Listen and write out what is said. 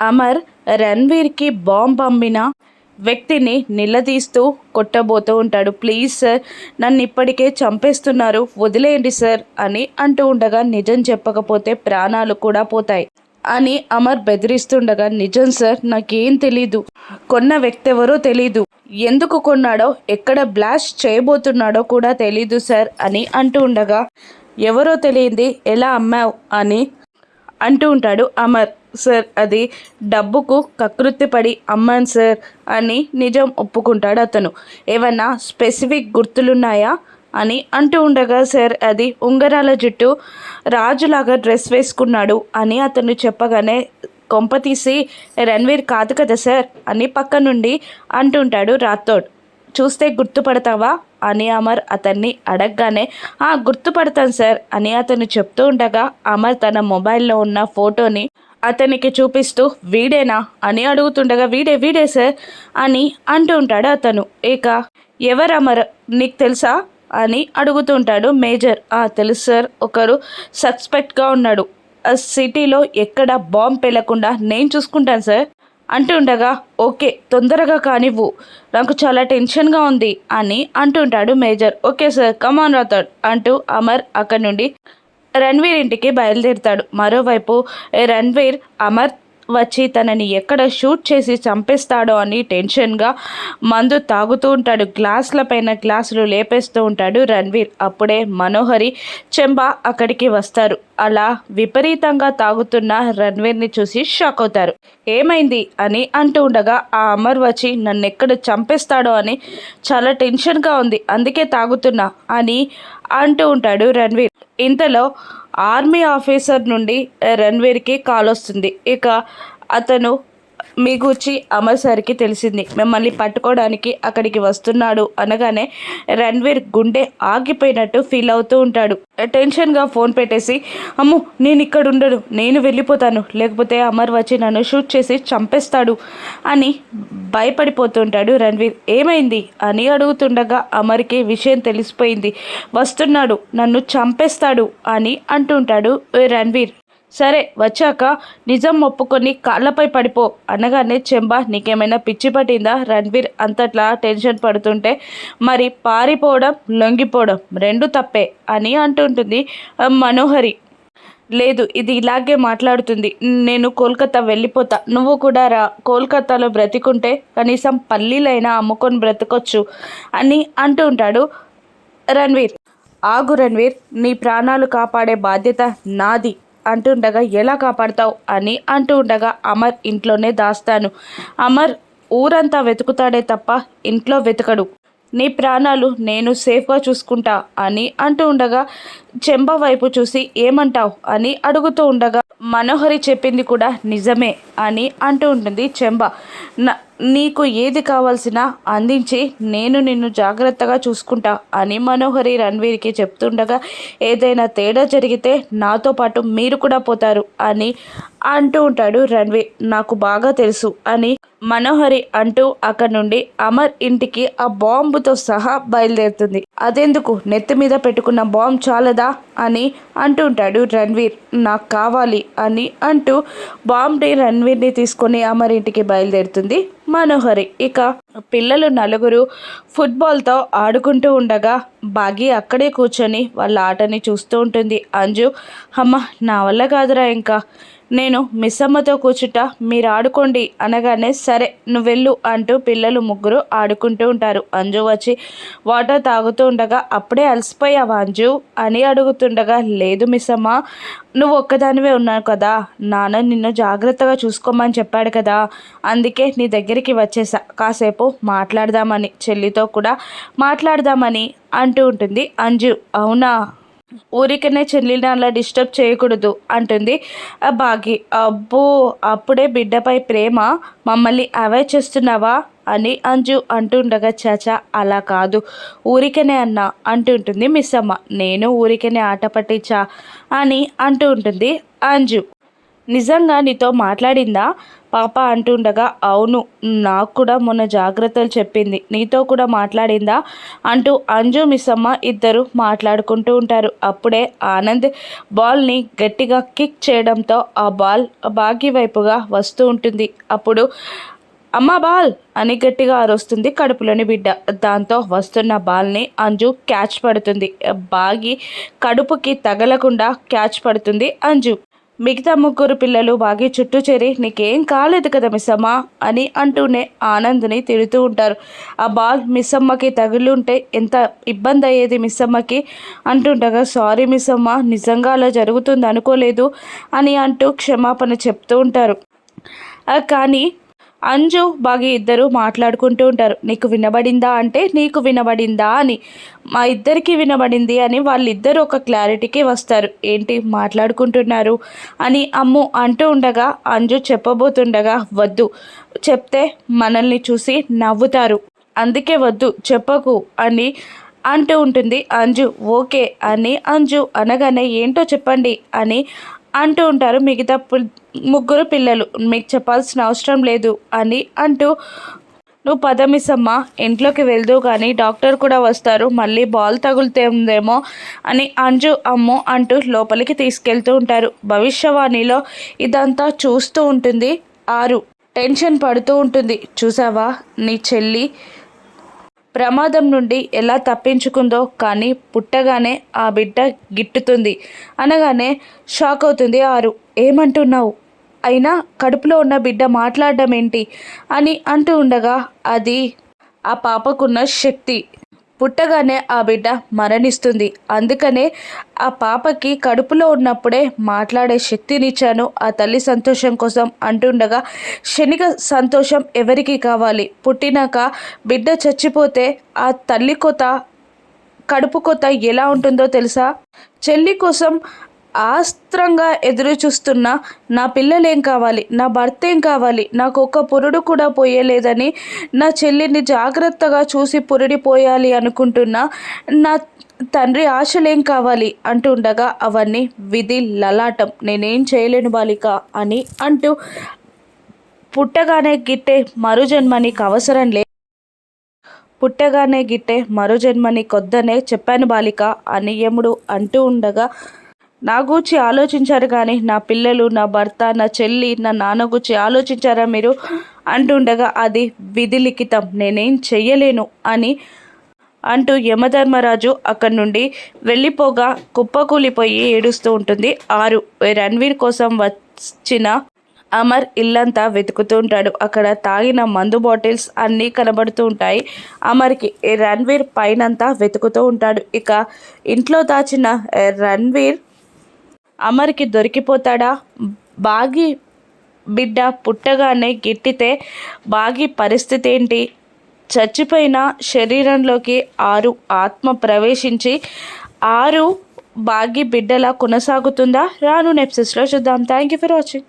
Amar రణ్వీర్కి bomb పంపిన వ్యక్తిని నిలదీస్తూ కొట్టబోతూ ఉంటాడు. ప్లీజ్ సార్ నన్ను ఇప్పటికే చంపేస్తున్నారు. వదిలేయండి సార్ అని అంటూ ఉండగా నిజం చెప్పకపోతే ప్రాణాలు కూడా పోతాయి అని అమర్ బెదిరిస్తుండగా నిజం సార్ నాకేం తెలీదు. కొన్న వ్యక్తి ఎవరో తెలీదు. ఎందుకు కొన్నాడో ఎక్కడ బ్లాస్ట్ చేయబోతున్నాడో కూడా తెలీదు సార్ అని అంటూ ఉండగా ఎవరో తెలియంది ఎలా అమ్మావు? అని అంటూ ఉంటాడు. అమర్ సార్ అది డబ్బుకు కకృత్తిపడి అమ్మాను సార్ అని నిజం ఒప్పుకుంటాడు అతను. ఏమన్నా స్పెసిఫిక్ గుర్తులున్నాయా? అని అంటూ ఉండగా సార్ అది ఉంగరాల జుట్టు రాజులాగా డ్రెస్ వేసుకున్నాడు అని అతను చెప్పగానే కొంప తీసి రణ్వీర్ కాదు కదా సార్ అని పక్క నుండి అంటుంటాడు రాథోడ్. చూస్తే గుర్తుపడతావా? అని అమర్ అతన్ని అడగగానే ఆ గుర్తుపడతాను సార్ అని అతను చెప్తూ ఉండగా అమర్ తన మొబైల్లో ఉన్న ఫోటోని అతనికి చూపిస్తూ వీడేనా? అని అడుగుతుండగా వీడే వీడే సార్ అని అంటూ ఉంటాడు అతను. ఇక ఎవరు అమర్? నీకు తెలుసా? అని అడుగుతుంటాడు మేజర్. ఆ తెలుసు సార్. ఒకరు సస్పెక్ట్గా ఉన్నాడు. ఆ సిటీలో ఎక్కడ బాంబ్ పెళ్ళకుండా నేను చూసుకుంటాను సార్. అంటుండగా ఓకే తొందరగా కానివ్వు. నాకు చాలా టెన్షన్గా ఉంది అని అంటుంటాడు major. Okay sir come on రాతాడు అంటూ అమర్ అక్కడి నుండి రణ్వీర్ ఇంటికి బయలుదేరుతాడు. మరోవైపు రణ్వీర్ అమర్ వచ్చి తనని ఎక్కడ షూట్ చేసి చంపేస్తాడో అని టెన్షన్గా మందు తాగుతూ ఉంటాడు. గ్లాసుల పైన గ్లాసులు లేపేస్తూ ఉంటాడు రణ్వీర్. అప్పుడే మనోహరి చెంబ అక్కడికి వస్తారు. అలా విపరీతంగా తాగుతున్న రణ్వీర్ని చూసి షాక్ అవుతారు. ఏమైంది? అని అంటూ ఉండగా ఆ అమర్ వచ్చి నన్ను ఎక్కడ చంపేస్తాడో అని చాలా టెన్షన్గా ఉంది అందుకే తాగుతున్నా అని అంటూ ఉంటాడు రణ్వీర్. ఇంతలో ఆర్మీ ఆఫీసర్ నుండి రణ్వీర్కి కాల్ వస్తుంది ఇక అతను మీ గురించి అమర్ సార్కి తెలిసింది. మిమ్మల్ని పట్టుకోవడానికి అక్కడికి వస్తున్నాడు అనగానే రణ్వీర్ గుండె ఆగిపోయినట్టు ఫీల్ అవుతూ ఉంటాడు. టెన్షన్గా ఫోన్ పెట్టేసి అమ్ము నేను ఇక్కడ ఉండను. నేను వెళ్ళిపోతాను. లేకపోతే అమర్ వచ్చి నన్ను షూట్ చేసి చంపేస్తాడు అని భయపడిపోతుంటాడు రణ్వీర్. ఏమైంది? అని అడుగుతుండగా అమర్కి విషయం తెలిసిపోయింది. వస్తున్నాడు. నన్ను చంపేస్తాడు అని అంటుంటాడు రణ్వీర్. సరే వచ్చాక నిజం ఒప్పుకొని కాళ్ళపై పడిపో అనగానే చెంబ నీకేమైనా పిచ్చి పట్టిందా? రణ్వీర్ అంతట్లా టెన్షన్ పడుతుంటే మరి పారిపోవడం లొంగిపోవడం రెండు తప్పే అని అంటుంటుంది మనోహరి. లేదు ఇది ఇలాగే మాట్లాడుతుంది. నేను కోల్కతా వెళ్ళిపోతా. నువ్వు కూడా రా. కోల్కతాలో బ్రతికుంటే కనీసం పల్లీలైనా అమ్ముకొని బ్రతకొచ్చు అని అంటూ ఉంటాడు రణ్వీర్. ఆగు రణ్వీర్ నీ ప్రాణాలు కాపాడే బాధ్యత నాది. అంటుండగా ఎలా కాపాడతావు? అని అంటూ ఉండగా అమర్ ఇంట్లోనే దాస్తాను. అమర్ ఊరంతా వెతుకుతాడే తప్ప ఇంట్లో వెతకడు. నీ ప్రాణాలు నేను సేఫ్గా చూసుకుంటా అని అంటూ ఉండగా చెంబ వైపు చూసి ఏమంటావు అని అడుగుతూ ఉండగా మనోహరి చెప్పింది కూడా నిజమే అని అంటూ ఉంటుంది చెంబ. నీకు ఏది కావాల్సిన అందించి నేను నిన్ను జాగ్రత్తగా చూసుకుంటా అని మనోహరి రణ్వీర్కి చెప్తుండగా ఏదైనా తేడా జరిగితే నాతో పాటు మీరు కూడా పోతారు అని అంటూ ఉంటాడు రణ్వీర్ నాకు బాగా తెలుసు అని మనోహరి అంటూ అక్కడి నుండి అమర్ ఇంటికి ఆ బాంబుతో సహా బయలుదేరుతుంది. అదెందుకు? నెత్తి మీద పెట్టుకున్న బాంబు చాలదా? అని అంటుంటాడు రణ్వీర్. నాకు కావాలి అని అంటూ బాంబ్ని రణ్వీర్ని తీసుకొని అమరింటికి బయలుదేరుతుంది మనోహరి. ఇక పిల్లలు నలుగురు ఫుట్బాల్తో ఆడుకుంటూ ఉండగా బాగి అక్కడే కూర్చొని వాళ్ళ ఆటని చూస్తూ ఉంటుంది. అంజు అమ్మ నా వల్ల కాదురా ఇంకా. నేను మిస్సమ్మతో కూర్చుట మీరు ఆడుకోండి అనగానే సరే నువ్వు వెళ్ళు అంటూ పిల్లలు ముగ్గురు ఆడుకుంటూ ఉంటారు. అంజు వచ్చి వాటర్ తాగుతూ ఉండగా అప్పుడే అలసిపోయావా అంజు? అని అడుగుతుండగా లేదు మిస్సమ్మ నువ్వు ఒక్కదానివే ఉన్నావు కదా నాన్న నిన్ను జాగ్రత్తగా చూసుకోమని చెప్పాడు కదా అందుకే నీ దగ్గరికి వచ్చేసా. కాసేపు మాట్లాడదామని చెల్లితో కూడా మాట్లాడదామని అంటూ ఉంటుంది అంజు. అవునా? ఊరికనే చెల్లిని అలా డిస్టర్బ్ చేయకూడదు అంటుంది. బాగి అబ్బో అప్పుడే బిడ్డపై ప్రేమ మమ్మల్ని అవాయిడ్ చేస్తున్నావా? అని అంజు అంటుండగా చాచా అలా కాదు. ఊరికనే అన్నా అంటుంటుంది మిస్ అమ్మ. నేను ఊరికనే ఆట పట్టించా? అని అంటూ ఉంటుంది అంజు. నిజంగా నీతో మాట్లాడిందా? పాప అంటుండగా అవును నాకు కూడా మొన్న జాగ్రత్తలు చెప్పింది. నీతో కూడా మాట్లాడిందా? అంటూ అంజు మిస్సమ్మ ఇద్దరు మాట్లాడుకుంటూ ఉంటారు. అప్పుడే ఆనంద్ బాల్ని గట్టిగా కిక్ చేయడంతో ఆ బాల్ బాగి వైపుగా వస్తూ ఉంటుంది. అప్పుడు అమ్మ బాల్! అని గట్టిగా అరుస్తుంది కడుపులోని బిడ్డ. దాంతో వస్తున్న బాల్ని అంజు క్యాచ్ పడుతుంది. బాగి కడుపుకి తగలకుండా క్యాచ్ పడుతుంది అంజు. మిగతా ముగ్గురు పిల్లలు బాగి చుట్టూ చేరి నీకేం కాలేదు కదా మిస్సమ్మ అని అంటూనే ఆనంద్ని తిడుతూ ఉంటారు. ఆ బాల్ మిస్సమ్మకి తగులుంటే ఎంత ఇబ్బంది అయ్యేది మిస్సమ్మకి? అంటుండగా సారీ మిస్సమ్మ నిజంగా అలా జరుగుతుంది అనుకోలేదు అని అంటూ క్షమాపణ చెప్తూ ఉంటారు. కానీ అంజు బాగి ఇద్దరు మాట్లాడుకుంటూ ఉంటారు. నీకు వినబడిందా అంటే నీకు వినబడిందా అని. మా ఇద్దరికి వినబడింది అని వాళ్ళిద్దరూ ఒక క్లారిటీకి వస్తారు. ఏంటి మాట్లాడుకుంటున్నారు? అని అమ్ము అంటూ ఉండగా అంజు చెప్పబోతుండగా వద్దు. చెప్తే మనల్ని చూసి నవ్వుతారు. అందుకే వద్దు చెప్పకు అని అంటూ ఉంటుంది. అంజు ఓకే అని అంజు అనగానే ఏంటో చెప్పండి అని అంటూ ఉంటారు మిగతా ముగ్గురు పిల్లలు మీకు చెప్పాల్సిన అవసరం లేదు అని అంటూ నువ్వు పదమిసమ్మా ఇంట్లోకి వెళ్దు కానీ డాక్టర్ కూడా వస్తారు మళ్ళీ బాల్ తగులుతుందేమో అని అంజు అమ్ము అంటూ లోపలికి తీసుకెళ్తూ ఉంటారు. భవిష్యవాణిలో ఇదంతా చూస్తూ ఉంటుంది. ఆరు టెన్షన్ పడుతూ ఉంటుంది. చూసావా నీ చెల్లి ప్రమాదం నుండి ఎలా తప్పించుకుందో కానీ పుట్టగానే ఆ బిడ్డ గిట్టుతుంది. అనగానే షాక్ అవుతుంది ఆరు. ఏమంటున్నావు? అయినా కడుపులో ఉన్న బిడ్డ మాట్లాడడం ఏంటి? అని అంటూ ఉండగా అది ఆ పాపకున్న శక్తి. పుట్టగానే ఆ బిడ్డ మరణిస్తుంది. అందుకనే ఆ పాపకి కడుపులో ఉన్నప్పుడే మాట్లాడే శక్తినిచ్చాను. ఆ తల్లి సంతోషం కోసం అంటుండగా శనిగ సంతోషం ఎవరికి కావాలి? పుట్టినాక బిడ్డ చచ్చిపోతే ఆ తల్లి కొత కడుపు కొత ఎలా ఉంటుందో తెలుసా? చెల్లి కోసం ఆస్త్రంగా ఎదురు చూస్తున్న నా పిల్లలేం కావాలి? నా భర్త ఏం కావాలి? నాకు ఒక పురుడు కూడా పోయలేదని నా చెల్లిని జాగ్రత్తగా చూసి పురుడి పోయాలి అనుకుంటున్నా నా తండ్రి ఆశలేం కావాలి? అంటూ ఉండగా అవన్నీ విధి లలాటం. నేనేం చేయలేను బాలిక అని అంటూ పుట్టగానే గిట్టే మరుజన్మ నీకు అవసరం లే. పుట్టగానే గిట్టే మరుజన్మని కొద్దనే చెప్పాను బాలిక అని యముడు అంటూ ఉండగా నా గూర్చి ఆలోచించారు కానీ నా పిల్లలు నా భర్త నా చెల్లి నా నాన్న గూర్చి ఆలోచించారా మీరు? అంటుండగా అది విధి లిఖితం నేనేం చెయ్యలేను అని అంటూ యమధర్మరాజు అక్కడి నుండి వెళ్ళిపోగా కుప్పకూలిపోయి ఏడుస్తూ ఉంటుంది. ఆరు రణ్వీర్ కోసం వచ్చిన అమర్ ఇల్లంతా వెతుకుతూ ఉంటాడు. అక్కడ తాగిన మందు బాటిల్స్ అన్నీ కనబడుతూ ఉంటాయి. అమర్కి రణ్వీర్ పైనంతా వెతుకుతూ ఉంటాడు. ఇక ఇంట్లో దాచిన రణ్వీర్ అమర్కి దొరికిపోతాడా? బాగి బిడ్డ పుట్టగానే గిట్టితే బాగి పరిస్థితి ఏంటి చచ్చిపోయిన శరీరంలోకి ఆరు ఆత్మ ప్రవేశించి ఆరు బాగి బిడ్డలా కొనసాగుతుందా? రాను నెప్సెస్లో చూద్దాం. Thank you for watching